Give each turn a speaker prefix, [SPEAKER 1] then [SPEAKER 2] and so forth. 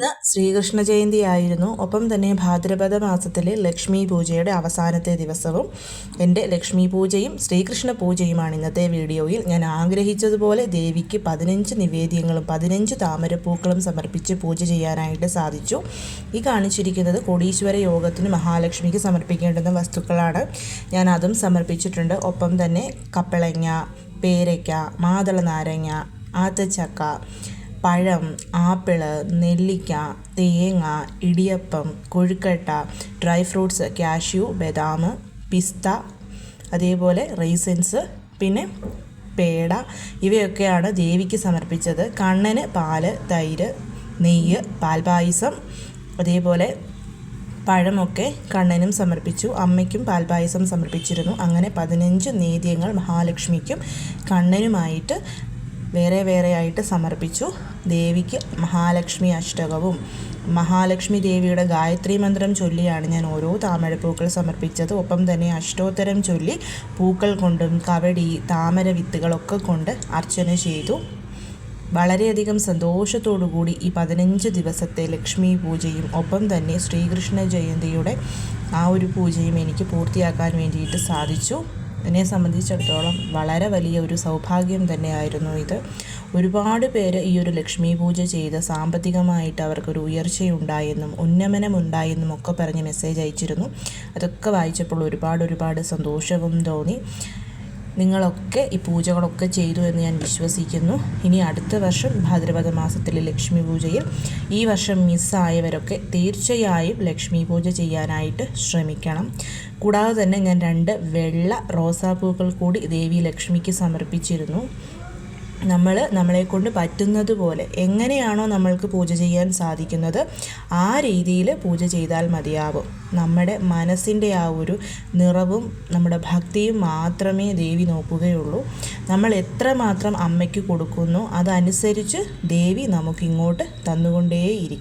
[SPEAKER 1] ഇന്ന് ശ്രീകൃഷ്ണ ജയന്തിയായിരുന്നു. ഒപ്പം തന്നെ ഭാദ്രപദ മാസത്തിലെ ലക്ഷ്മി പൂജയുടെ അവസാനത്തെ ദിവസവും എന്റെ ലക്ഷ്മി പൂജയും ശ്രീകൃഷ്ണ പൂജയുമാണ് ഇന്നത്തെ വീഡിയോയിൽ. ഞാൻ ആഗ്രഹിച്ചതുപോലെ ദേവിക്ക് പതിനഞ്ച് നിവേദ്യങ്ങളും പതിനഞ്ച് താമരപ്പൂക്കളും സമർപ്പിച്ച് പൂജ ചെയ്യാനായിട്ട് സാധിച്ചു. ഈ കാണിച്ചിരിക്കുന്നത് കോടീശ്വര യോഗത്തിന് മഹാലക്ഷ്മിക്ക് സമർപ്പിക്കേണ്ടുന്ന വസ്തുക്കളാണ്. ഞാൻ അതും സമർപ്പിച്ചിട്ടുണ്ട്. ഒപ്പം തന്നെ കപ്പളങ്ങ പേരയ്ക്ക മാതള നാരങ്ങ ആത്തച്ചക്ക പഴം ആപ്പിൾ നെല്ലിക്ക തേങ്ങ ഇടിയപ്പം കൊഴുക്കട്ട ഡ്രൈ ഫ്രൂട്ട്സ് കാഷ്യൂ ബദാം പിസ്ത അതേപോലെ റൈസൻസ് പിന്നെ പേട. ഇവയൊക്കെയാണ് ദേവിക്ക് സമർപ്പിച്ചത്. കണ്ണന് പാൽ തൈര് നെയ്യ് പാൽപായസം അതേപോലെ പഴമൊക്കെ കണ്ണനും സമർപ്പിച്ചു. അമ്മയ്ക്കും പാൽപായസം സമർപ്പിച്ചിരുന്നു. അങ്ങനെ പതിനഞ്ച് നേദ്യങ്ങൾ മഹാലക്ഷ്മിക്കും കണ്ണനുമായിട്ട് വേറെ വേറെ ആയിട്ട് സമർപ്പിച്ചു. ദേവിക്ക് മഹാലക്ഷ്മി അഷ്ടകവും മഹാലക്ഷ്മി ദേവിയുടെ ഗായത്രി മന്ത്രം ചൊല്ലിയാണ് ഞാൻ ഓരോ താമരപ്പൂക്കൾ സമർപ്പിച്ചത്. ഒപ്പം തന്നെ അഷ്ടോത്തരം ചൊല്ലി പൂക്കൾ കൊണ്ടും കവടി താമര വിത്തുകളൊക്കെ കൊണ്ട് അർച്ചന ചെയ്തു. വളരെയധികം കൂടി ഈ പതിനഞ്ച് ദിവസത്തെ ലക്ഷ്മി പൂജയും ഒപ്പം തന്നെ ശ്രീകൃഷ്ണ ജയന്തിയുടെ ആ ഒരു പൂജയും എനിക്ക് പൂർത്തിയാക്കാൻ വേണ്ടിയിട്ട് സാധിച്ചു. എന്നെ സംബന്ധിച്ചിടത്തോളം വളരെ വലിയ ഒരു സൗഭാഗ്യം തന്നെയായിരുന്നു ഇത്. ഒരുപാട് പേര് ഈ ഒരു ലക്ഷ്മി പൂജ ചെയ്ത് സാമ്പത്തികമായിട്ട് അവർക്കൊരു ഉയർച്ചയുണ്ടായെന്നും ഉന്നമനമുണ്ടായെന്നും ഒക്കെ പറഞ്ഞ് മെസ്സേജ് അയച്ചിരുന്നു. അതൊക്കെ വായിച്ചപ്പോൾ ഒരുപാട് ഒരുപാട് സന്തോഷവും തോന്നി. നിങ്ങളൊക്കെ ഈ പൂജകളൊക്കെ ചെയ്തു എന്ന് ഞാൻ വിശ്വസിക്കുന്നു. ഇനി അടുത്ത വർഷം ഭാദ്രപദ മാസത്തിലെ ലക്ഷ്മി പൂജയിൽ ഈ വർഷം മിസ്സായവരൊക്കെ തീർച്ചയായും ലക്ഷ്മി പൂജ ചെയ്യാനായിട്ട് ശ്രമിക്കണം. കൂടാതെ തന്നെ ഞാൻ രണ്ട് വെള്ള റോസാപ്പൂക്കൾ കൂടി ദേവി ലക്ഷ്മിക്ക് സമർപ്പിച്ചിരുന്നു. നമ്മൾ നമ്മളെ കൊണ്ട് പറ്റുന്നത് പോലെ എങ്ങനെയാണോ നമ്മൾക്ക് പൂജ ചെയ്യാൻ സാധിക്കുന്നത് ആ രീതിയിൽ പൂജ ചെയ്താൽ മതിയാവും. നമ്മുടെ മനസ്സിന്റെ ആ ഒരു നിറവും നമ്മുടെ ഭക്തിയും മാത്രമേ ദേവി നോക്കുകയുള്ളൂ. നമ്മൾ എത്രമാത്രം അമ്മയ്ക്ക് കൊടുക്കുന്നു അതനുസരിച്ച് ദേവി നമുക്കിങ്ങോട്ട് തന്നുകൊണ്ടേയിരിക്കും.